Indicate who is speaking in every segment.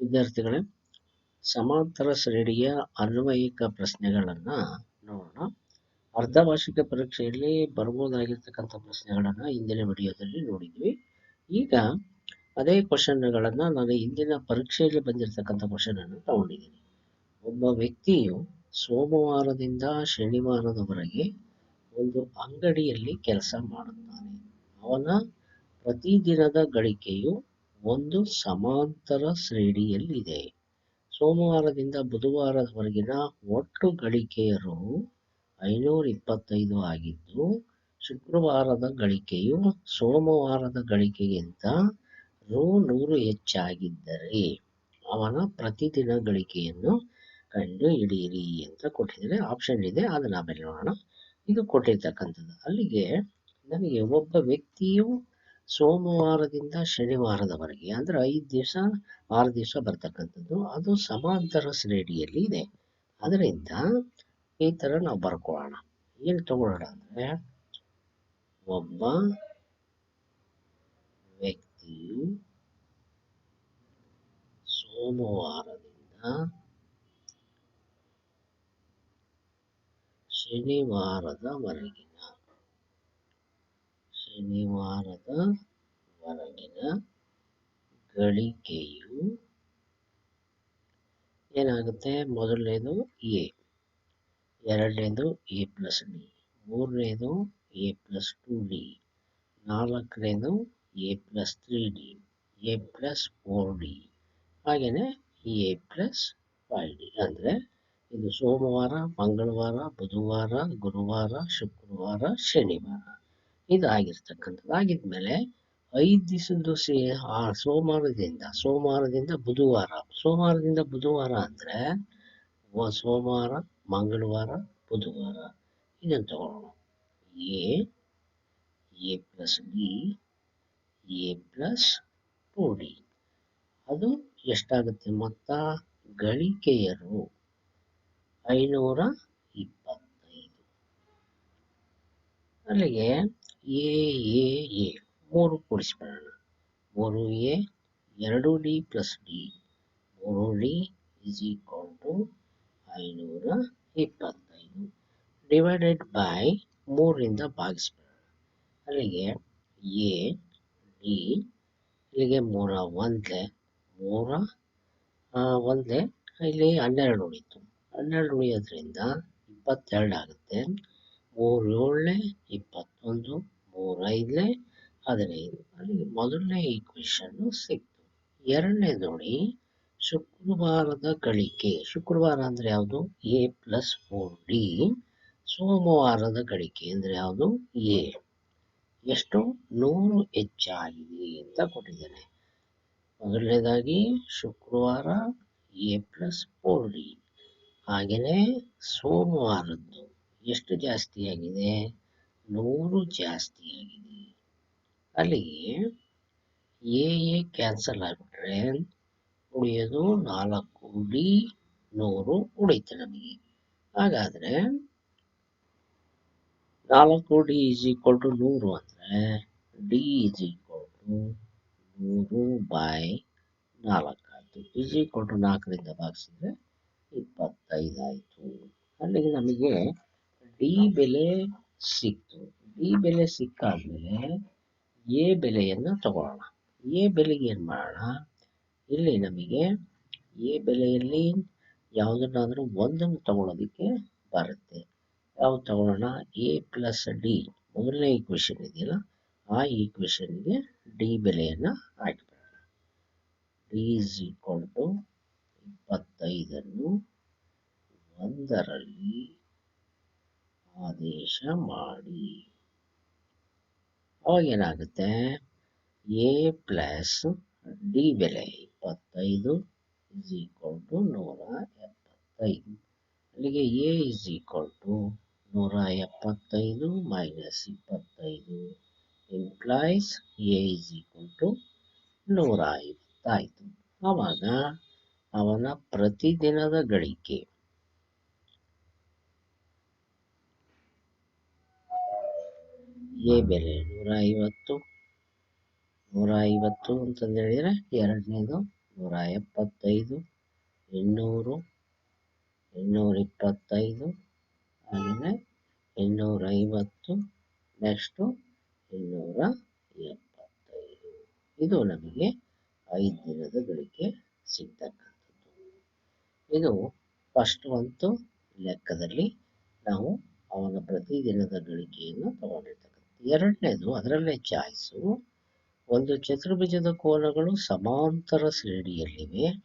Speaker 1: ವಿದ್ಯಾರ್ಥಿಗಳೇ, ಸಮಾಂತರ ಶ್ರೇಣಿಯ ಅನ್ವಯಿಕ ಪ್ರಶ್ನೆಗಳನ್ನು ನೋಡೋಣ. ಅರ್ಧವಾರ್ಷಿಕ ಪರೀಕ್ಷೆಯಲ್ಲಿ ಬರ್ಬೋದಾಗಿರ್ತಕ್ಕಂಥ ಪ್ರಶ್ನೆಗಳನ್ನು ಹಿಂದಿನ ವಿಡಿಯೋದಲ್ಲಿ ನೋಡಿದ್ವಿ. ಈಗ ಅದೇ ಕ್ವಶನ್ಗಳನ್ನು ನಾನು ಹಿಂದಿನ ಪರೀಕ್ಷೆಯಲ್ಲಿ ಬಂದಿರತಕ್ಕಂಥ ಕ್ವಶನ್ ಅನ್ನು ತಗೊಂಡಿದ್ದೀನಿ. ಒಬ್ಬ ವ್ಯಕ್ತಿಯು ಸೋಮವಾರದಿಂದ ಶನಿವಾರದವರೆಗೆ ಒಂದು ಅಂಗಡಿಯಲ್ಲಿ ಕೆಲಸ ಮಾಡುತ್ತಾನೆ. ಅವನ ಪ್ರತಿದಿನದ ಗಳಿಕೆಯು ಒಂದು ಸಮಾಂತರ ಶ್ರೇಣಿಯಲ್ಲಿದೆ. ಸೋಮವಾರದಿಂದ ಬುಧವಾರದವರೆಗಿನ ಒಟ್ಟು ಗಳಿಕೆಯ ರು ಐನೂರ ಇಪ್ಪತ್ತೈದು ಆಗಿದ್ದು, ಶುಕ್ರವಾರದ ಗಳಿಕೆಯು ಸೋಮವಾರದ ಗಳಿಕೆಗಿಂತ ರು ನೂರು ಹೆಚ್ಚಾಗಿದ್ದರೆ ಅವನ ಪ್ರತಿದಿನ ಗಳಿಕೆಯನ್ನು ಕಂಡು ಹಿಡಿಯಿರಿ ಅಂತ ಕೊಟ್ಟಿದ್ದಾರೆ. ಆಪ್ಷನ್ ಇದೆ, ಅದನ್ನ ಆಮೇಲೆ ನೋಡೋಣ ಇದು ಕೊಟ್ಟಿರ್ತಕ್ಕಂಥದ್ದು. ಅಲ್ಲಿಗೆ ನನಗೆ ಒಬ್ಬ ವ್ಯಕ್ತಿಯು ಸೋಮವಾರದಿಂದ ಶನಿವಾರದವರೆಗೆ, ಅಂದ್ರೆ ಐದು ದಿವಸ, ಆರು ದಿವಸ ಬರ್ತಕ್ಕಂಥದ್ದು, ಅದು ಸಮಾಂತರ ಶ್ರೇಣಿಯಲ್ಲಿ ಇದೆ. ಅದರಿಂದ ಈ ಥರ ನಾವು ಬರ್ಕೊಳ್ಳೋಣ. ಏನು ತಗೊಳ್ಳೋಣ ಅಂದರೆ, ಒಬ್ಬ ವ್ಯಕ್ತಿಯು ಸೋಮವಾರದಿಂದ ಶನಿವಾರದವರೆಗಿನ ಶನಿವಾರದವರೆಗಿನ ಗಳಿಕೆಯು ಏನಾಗುತ್ತೆ? ಮೊದಲನೇದು ಎ, ಎರಡನೇದು ಎ ಪ್ಲಸ್ ಡಿ ಮೂರನೇದು ಎ ಪ್ಲಸ್ ಟು ಡಿ, ನಾಲ್ಕನೇದು A plus three D, A plus four D, ಹಾಗೆಯೇ ಎ ಪ್ಲಸ್ ಫೈವ್ ಡಿ. ಅಂದರೆ ಇದು ಸೋಮವಾರ, ಮಂಗಳವಾರ, ಬುಧವಾರ, ಗುರುವಾರ, ಶುಕ್ರವಾರ, ಶನಿವಾರ. ಇದು ಆಗಿರ್ತಕ್ಕಂಥದ್ದು ಆಗಿದ್ಮೇಲೆ ಐದು ದಿವಸದ್ದು ಸೇ ಆ ಸೋಮವಾರದಿಂದ ಸೋಮವಾರದಿಂದ ಬುಧವಾರ ಸೋಮವಾರದಿಂದ ಬುಧವಾರ ಅಂದರೆ ಸೋಮವಾರ ಮಂಗಳವಾರ ಬುಧವಾರ ಇದನ್ನು ತಗೊಳ್ಳೋಣ A A plus B A plus two D ಅದು ಎಷ್ಟಾಗುತ್ತೆ ಮೊತ್ತ ಗಳಿಕೆಯರು ಐನೂರ ಇಪ್ಪತ್ತೈದು ಅಲ್ಲಿಗೆ ಎ ಎ ಎ ಮೂರು ಕೂಡಿಸಿಬಿಡೋಣ ಮೂರು ಎ, ಎರಡು ಡಿ ಪ್ಲಸ್ ಡಿ. ಮೂರು ಡಿ ಇಸ್ ಈಕ್ವಲ್ ಟು ಐನೂರ ಇಪ್ಪತ್ತೈದು ಡಿವೈಡೆಡ್ ಬೈ ಮೂರಿಂದ ಭಾಗಿಸ್ಬಿಡೋಣ ಅಲ್ಲಿಗೆ ಎ, ಡಿ, ಇಲ್ಲಿಗೆ ಮೂರ ಒಂದೇ ಮೂರ ಒಂದ್ಲೆ, ಇಲ್ಲಿ ಹನ್ನೆರಡು ಉಳಿತು. ಹನ್ನೆರಡು ಉಳಿಯೋದ್ರಿಂದ ಇಪ್ಪತ್ತೆರಡು ಆಗುತ್ತೆ. ಮೂರು ಏಳನೇ ಇಪ್ಪತ್ತೊಂದು ಮೂರು ಐದನೇ ಹದಿನೈದು. ಅಲ್ಲಿ ಮೊದಲನೇ ಈಕ್ವೇಷನ್ನು ಸಿಕ್ತು. ಎರಡನೇ ನೋಡಿ ಶುಕ್ರವಾರದ ಗಳಿಕೆ. ಶುಕ್ರವಾರ ಅಂದರೆ ಯಾವುದು? ಎ ಪ್ಲಸ್ ಫೋರ್ ಡಿ ಸೋಮವಾರದ ಗಳಿಕೆ ಅಂದರೆ ಯಾವುದು? ಎ ಎಷ್ಟು? ನೂರು ಹೆಚ್ಚಾಗಿದೆ ಅಂತ ಕೊಟ್ಟಿದ್ದಾರೆ ಮೊದಲನೇದಾಗಿ ಶುಕ್ರವಾರ ಎ ಪ್ಲಸ್ ಫೋರ್ ಡಿ ಹಾಗೆಯೇ ಸೋಮವಾರದ್ದು ಎಷ್ಟು ಜಾಸ್ತಿ ಆಗಿದೆ? ನೂರು ಜಾಸ್ತಿ ಆಗಿದೆ. ಅಲ್ಲಿಗೆ ಎ ಎ ಕ್ಯಾನ್ಸಲ್ ಆಗಿಬಿಟ್ರೆ ಉಳಿಯೋದು ನಾಲ್ಕು ಡಿ ನೂರು ಉಳಿತು ನಮಗೆ. ಹಾಗಾದರೆ ನಾಲ್ಕು ಡಿ ಈಸ್ ಈಕ್ವಲ್ ಟು ನೂರು ಅಂದರೆ ಡಿ ಈಸ್ ಈಕ್ವಲ್ ಟು ನೂರು ಬೈ ನಾಲ್ಕು ಆಯಿತು. ಈಸ್ ಈಕ್ವಲ್ ಟು ನಾಲ್ಕರಿಂದ ಭಾಗಿಸಿದ್ರೆ ಇಪ್ಪತ್ತೈದು ಆಯಿತು. ಅಲ್ಲಿಗೆ ನಮಗೆ ಡಿ ಬೆಲೆ ಸಿಕ್ತು. ಈ ಬೆಲೆ ಸಿಕ್ಕಾದ್ಮೇಲೆ ಎ ಬೆಲೆಯನ್ನು ತಗೊಳ್ಳೋಣ ಎ ಬೆಲೆಗೆ ಏನು ಮಾಡೋಣ? ಇಲ್ಲಿ ನಮಗೆ ಎ ಬೆಲೆಯಲ್ಲಿ ಯಾವುದನ್ನಾದರೂ ಒಂದನ್ನು ತಗೊಳ್ಳೋದಕ್ಕೆ ಬರುತ್ತೆ. ಯಾವ್ದು ತಗೊಳ್ಳೋಣ ಎ ಪ್ಲಸ್ ಡಿ ಮೊದಲನೇ ಈಕ್ವೇಷನ್ ಇದೆಯಲ್ಲ, ಆ ಈಕ್ವೇಷನ್ಗೆ ಡಿ ಬೆಲೆಯನ್ನು ಹಾಕಿಬಿಡೋಣ. ಡಿ ಇಸ್ ಈಕ್ವಲ್ ಟು ಇಪ್ಪತ್ತೈದನ್ನು ಒಂದರಲ್ಲಿ ಆದೇಶ ಮಾಡಿ ಏನಾಗುತ್ತೆ ಎ ಪ್ಲಸ್ ಡಿ ಬೆಲೆ ಇಪ್ಪತ್ತೈದು ಇಸ್ ಈಕ್ವಲ್ ಟು ನೂರ ಎಪ್ಪತ್ತೈದು. ಅಲ್ಲಿಗೆ ಎ ಇಸ್ ಈಕ್ವಲ್ ಟು ನೂರ ಎಪ್ಪತ್ತೈದು ಮೈನಸ್ ಇಪ್ಪತ್ತೈದು implies A is equal to ನೂರ ಐವತ್ತಾಯಿತು. ಆವಾಗ ಅವನ ಪ್ರತಿದಿನದ ಗಳಿಕೆ ಎ ಬೆಲೆ ನೂರ ಐವತ್ತು ನೂರ ಐವತ್ತು ಅಂತಂದು ಹೇಳಿದರೆ ಎರಡನೇದು ನೂರ ಎಪ್ಪತ್ತೈದು ಇನ್ನೂರು ಇನ್ನೂರ ಇಪ್ಪತ್ತೈದು ಆಮೇಲೆ ಇನ್ನೂರ ಐವತ್ತು ನೆಕ್ಸ್ಟು ಇನ್ನೂರ ಎಪ್ಪತ್ತೈದು ಇದು ನಮಗೆ ಐದು ದಿನದ ಗಳಿಕೆ ಸಿಗ್ತಕ್ಕಂಥದ್ದು. ಇದು ಫಸ್ಟ್ ಒಂದು ಲೆಕ್ಕದಲ್ಲಿ ನಾವು ಅವನ ಪ್ರತಿದಿನದ ಗಳಿಕೆಯನ್ನು ತಗೊಂಡಿರ್ತಕ್ಕಂಥ ಎರಡನೇದು, ಅದರಲ್ಲೇ ಚಾಯ್ಸು. ಒಂದು ಚತುರ್ಭುಜದ ಕೋನಗಳು ಸಮಾಂತರ ಶ್ರೇಣಿಯಲ್ಲಿವೆ.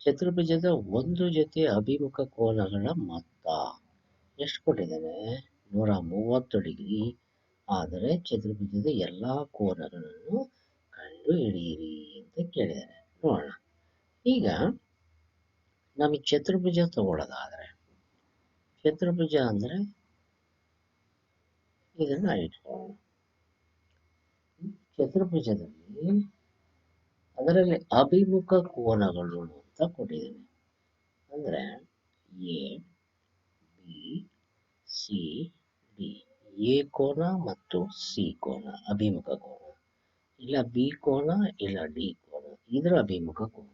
Speaker 1: ಚತುರ್ಭುಜದ ಒಂದು ಜೊತೆ ಅಭಿಮುಖ ಕೋನಗಳ ಮೊತ್ತ. ಎಷ್ಟು ಕೊಟ್ಟಿದ್ದಾನೆ? ನೂರ ಮೂವತ್ತು ಡಿಗ್ರಿ. ಆದರೆ ಚತುರ್ಭುಜದ ಎಲ್ಲ ಕೋನಗಳನ್ನು ಕಂಡು ಹಿಡಿಯಿರಿ ಅಂತ ಕೇಳಿದ್ದಾರೆ ನೋಡೋಣ. ಈಗ ನಮಗೆ ಚತುರ್ಭುಜ ತಗೊಳ್ಳೋದಾದರೆ, ಚತುರ್ಭುಜ ಅಂದರೆ ಇದನ್ನ ಇಟ್ಕೊಳ್ಳೋಣ ಚತುರ್ಭುಜದಲ್ಲಿ ಅದರಲ್ಲಿ ಅಭಿಮುಖ ಕೋನಗಳು ಅಂತ ಕೊಟ್ಟಿದ್ದೇನೆ. ಅಂದರೆ A, B, C, D, A ಕೋನ ಮತ್ತು ಸಿ ಕೋನ, ಅಭಿಮುಖ ಕೋನ. ಇಲ್ಲ ಬಿ ಕೋನ, ಇಲ್ಲ ಡಿ ಕೋನ, ಇದರ ಅಭಿಮುಖ ಕೋನ.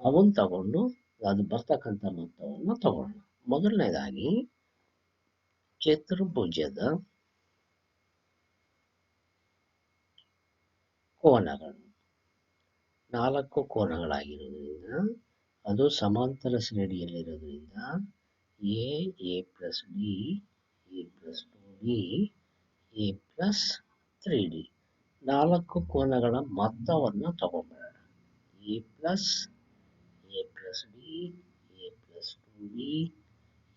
Speaker 1: ಅವನ್ ತಗೊಂಡು ಅದು ಬರ್ತಕ್ಕಂಥ ಮೊತ್ತವನ್ನು ತಗೊಳ್ಳೋಣ ಮೊದಲನೇದಾಗಿ ಚತುರ್ಭುಜದ ಕೋನಗಳು. ನಾಲ್ಕು ಕೋನಗಳಾಗಿರೋದ್ರಿಂದ ಅದು ಸಮಾಂತರ ಶ್ರೇಣಿಯಲ್ಲಿರೋದ್ರಿಂದ A A plus D A plus two D A plus three D. ನಾಲ್ಕು ಕೋನಗಳ ಮೊತ್ತವನ್ನು ತಗೊಂಡ್ಬಿಡೋಣ A plus A plus D A plus two D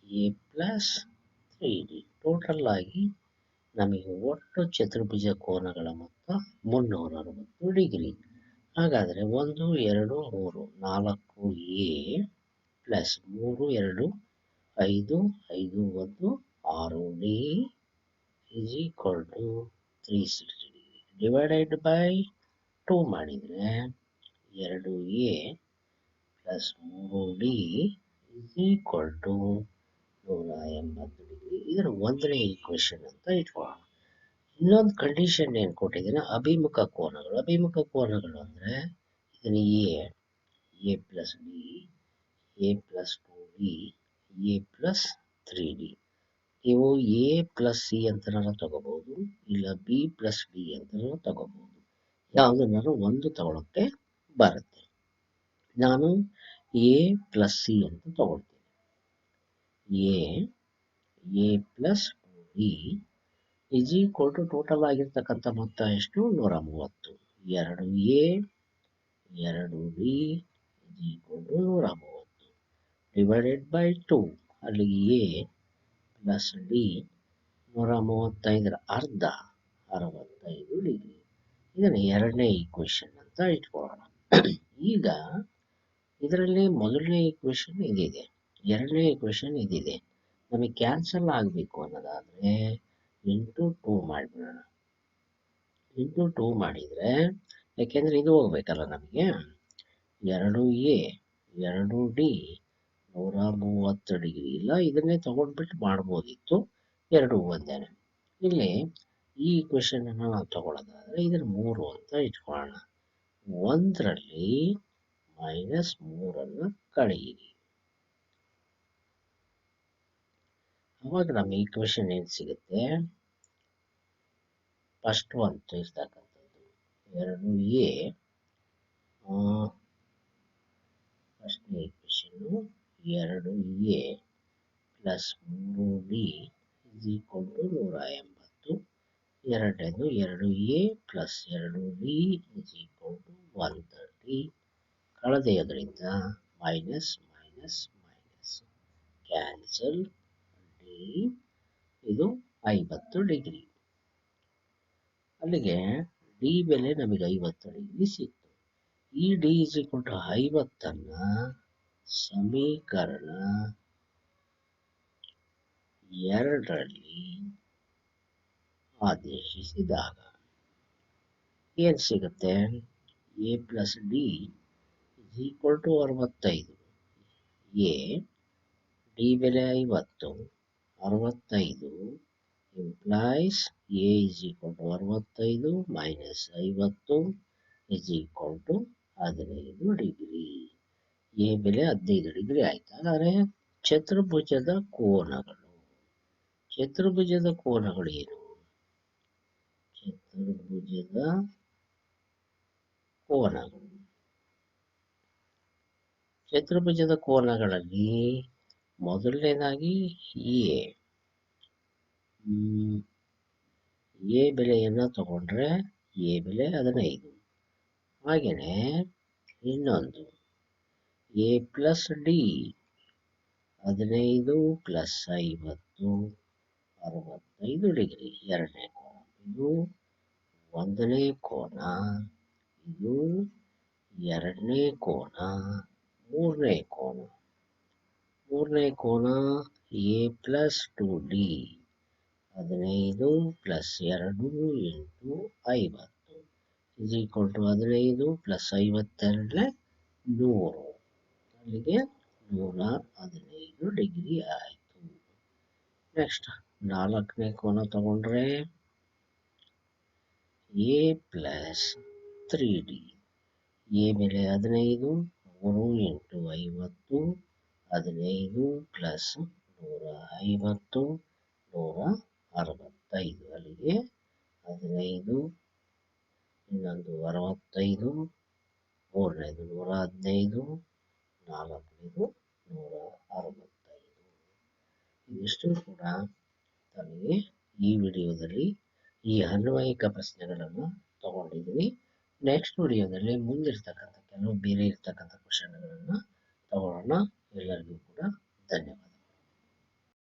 Speaker 1: A plus three D. Total ಆಗಿ ನಮಗೆ ಒಟ್ಟು ಚತುರ್ಭುಜ ಕೋನಗಳ ಮೊತ್ತ ಮುನ್ನೂರ ಅರವತ್ತು ಡಿಗ್ರಿ. ಹಾಗಾದರೆ ಒಂದು, ಎರಡು, ಮೂರು, ನಾಲ್ಕು, ಎ ಪ್ಲಸ್ ಮೂರು, ಎರಡು, ಐದು ಐದು, ಒಂದು, ಆರು, D is equal to three sixty degree. Divided by two ಮಾಡಿದರೆ ಎರಡು ಎ ಪ್ಲಸ್ ಮೂರು ಡಿ ಇಸ್ ಈಕ್ವಲ್ ಟು ನೂರ ಎಂಬತ್ತು ಡಿಗ್ರಿ. ಇದರ ಒಂದನೇ ಈಕ್ವೇಶನ್ ಅಂತ ಇಟ್ಕೊಳ್ಳೋಣ ಇನ್ನೊಂದು ಕಂಡೀಷನ್ ಏನು ಕೊಟ್ಟಿದ್ದೀನಿ? ಅಭಿಮುಖ ಕೋನಗಳು. ಅಭಿಮುಖ ಕೋನಗಳು ಅಂದರೆ ಇದನ್ನು A A plus B A plus two B A plus three D ನೀವು ಎ ಪ್ಲಸ್ ಸಿ ಅಂತನಾರ ತಗೋಬಹುದು, ಇಲ್ಲ ಬಿ ಪ್ಲಸ್ ಬಿ ಅಂತನಾರ ತಗೋಬಹುದು. ಯಾವುದನ್ನಾರು ಒಂದು ತಗೊಳಕ್ಕೆ ಬರುತ್ತೆ. ನಾನು ಎ ಪ್ಲಸ್ ಸಿ ಅಂತ ತಗೊಳ್ತೀನಿ. A A plus D is equal to total ಆಗಿರ್ತಕ್ಕಂಥ ಮೊತ್ತ ಎಷ್ಟು? ನೂರ ಮೂವತ್ತು ಎರಡು ಎ ಎರಡು ಡಿ ಇಸ್ ಈಕ್ವಲ್ ಟು ನೂರ ಮೂವತ್ತು ಡಿವೈಡೆಡ್ ಬೈ ಟು ಅಲ್ಲಿ ಎ ಪ್ಲಸ್ ಡಿ ನೂರ ಮೂವತ್ತೈದರ ಅರ್ಧ, ಅರವತ್ತೈದು ಡಿಗ್ರಿ ಇದನ್ನು ಎರಡನೇ ಈಕ್ವೇಷನ್ ಅಂತ ಇಟ್ಕೊಳ್ಳೋಣ. ಈಗ ಇದರಲ್ಲಿ ಮೊದಲನೇ ಈಕ್ವೇಷನ್ ಇದಿದೆ ಎರಡನೇ ಕ್ವೆಶನ್ ಇದಿದೆ. ನಮಗೆ ಕ್ಯಾನ್ಸಲ್ ಆಗಬೇಕು ಅನ್ನೋದಾದರೆ ಇಂಟು ಟೂ ಮಾಡಿಬಿಡೋಣ. ಇಂಟು ಟೂ ಮಾಡಿದರೆ, ಯಾಕೆಂದರೆ ಇದು ಹೋಗ್ಬೇಕಲ್ಲ ನಮಗೆ? ಎರಡು ಎ ಎರಡು ಡಿ ನೂರ ಮೂವತ್ತು ಡಿಗ್ರಿ. ಇಲ್ಲ, ಇದನ್ನೇ ತಗೊಂಡ್ಬಿಟ್ಟು ಮಾಡ್ಬೋದಿತ್ತು, ಎರಡು ಒಂದೇನೆ. ಇಲ್ಲಿ ಈ ಕ್ವೆಶನನ್ನು ನಾವು ತಗೊಳ್ಳೋದಾದರೆ ಇದನ್ನು ಮೂರು ಅಂತ ಇಟ್ಕೊಳ್ಳೋಣ ಒಂದರಲ್ಲಿ ಮೈನಸ್ ಮೂರನ್ನು ಕಳೆಯಿರಿ. ಅವಾಗ ನಮಗೆ ಈಕ್ವೇಶನ್ ಏನು ಸಿಗುತ್ತೆ? ಫಸ್ಟ್ ಒನ್ ಇರ್ತಕ್ಕಂಥದ್ದು ಎರಡು ಎ ಫಸ್ಟ್ನೇ ಈಕ್ವೇಶನ್ನು ಎರಡು ಎ ಪ್ಲಸ್ ಮೂರು ಡಿ ಇಸ್ ಈಕ್ವಲ್ ಟು ನೂರ ಎಂಬತ್ತು. ಎರಡನೇದು ಎರಡು ಎ ಪ್ಲಸ್ ಎರಡು D is equal to one thirty ಕಳೆದೆಯೋದ್ರಿಂದ minus minus minus cancel ಇದು ಐವತ್ತು ಡಿಗ್ರಿ. ಅಲ್ಲಿಗೆ ಡಿ ಬೆಲೆ ನಮಗೆ ಐವತ್ತು ಡಿಗ್ರಿ ಸಿಕ್ತು. ಈ ಡಿ ಇಸ್ ಈಕ್ವಲ್ ಟು ಐವತ್ತನ್ನ ಸಮೀಕರಣ ಎರಡರಲ್ಲಿ ಆದೇಶಿಸಿದಾಗ ಏನು ಸಿಗುತ್ತೆ? A plus D is equal to ಅರವತ್ತೈದು. ಎ ಡಿ ಬೆಲೆ ಐವತ್ತು. ಅರವತ್ತೈದು implies A is equal to ಅರವತ್ತೈದು ಮೈನಸ್ ಐವತ್ತು ಇಸ್ ಈಕ್ವಲ್ ಟು ಹದಿನೈದು ಡಿಗ್ರಿ ಎ ಬೆಲೆ ಹದಿನೈದು ಡಿಗ್ರಿ ಆಯ್ತು. ಹಾಗಾದ್ರೆ ಚತುರ್ಭುಜದ ಕೋನಗಳು ಚತುರ್ಭುಜದ ಕೋನಗಳು ಏನು? ಚತುರ್ಭುಜದ ಕೋನಗಳು. ಚತುರ್ಭುಜದ ಕೋನಗಳಲ್ಲಿ ಮೊದಲನೇದಾಗಿ ಎ. ಎ ಬೆಲೆಯನ್ನು ತಗೊಂಡ್ರೆ ಎ ಬೆಲೆ ಹದಿನೈದು. ಹಾಗೆಯೇ ಇನ್ನೊಂದು. ಎ ಪ್ಲಸ್ ಡಿ ಹದಿನೈದು ಪ್ಲಸ್ ಐವತ್ತು ಅರವತ್ತೈದು ಡಿಗ್ರಿ. ಎರಡನೇ ಕೋನ. ಇದು ಒಂದನೇ ಕೋನ. ಇದು ಎರಡನೇ ಕೋನ. ಮೂರನೇ ಕೋನ. ಮೂರನೇ ಕೋನ ಎ ಪ್ಲಸ್ ಟು ಡಿ ಹದಿನೈದು ಪ್ಲಸ್ ಎರಡು ಎಂಟು ಐವತ್ತು. ಇಸ್ ಈಕ್ವಲ್ ಟು ಹದಿನೈದು ಪ್ಲಸ್ ಐವತ್ತೆರಡನೇ ನೂರು. ಅಲ್ಲಿಗೆ ನೂರ ಹದಿನೈದು ಡಿಗ್ರಿ ಆಯಿತು. ನೆಕ್ಸ್ಟ್ ನಾಲ್ಕನೇ ಕೋನ ತಗೊಂಡ್ರೆ A plus three D A ಬೆಲೆ ಹದಿನೈದು, ಮೂರು, ಎಂಟು, ಐವತ್ತು ಹದಿನೈದು ಪ್ಲಸ್ ನೂರ ಐವತ್ತು, ನೂರ ಅರವತ್ತೈದು ಅಲ್ಲಿಗೆ. ಹದಿನೈದು, ಇನ್ನೊಂದು ಅರವತ್ತೈದು, ಮೂರನೇದು ನೂರ ಹದಿನೈದು, ನಾಲ್ಕನೇದು ನೂರ ಅರವತ್ತೈದು. ಇದಿಷ್ಟು ಕೂಡ ತಮಗೆ ಈ ವಿಡಿಯೋದಲ್ಲಿ ಈ ಅನ್ವಯಿಕ ಪ್ರಶ್ನೆಗಳನ್ನು ತಗೊಂಡಿದ್ದೀನಿ. ನೆಕ್ಸ್ಟ್ ವಿಡಿಯೋದಲ್ಲಿ ಮುಂದಿರ್ತಕ್ಕಂಥ ಕೆಲವು ಬೇರೆ ಇರ್ತಕ್ಕಂಥ ಕ್ವಶನ್ಗಳನ್ನು ತಗೊಳ್ಳೋಣ. ಎಲ್ಲರಿಗೂ ಕೂಡ ಧನ್ಯವಾದ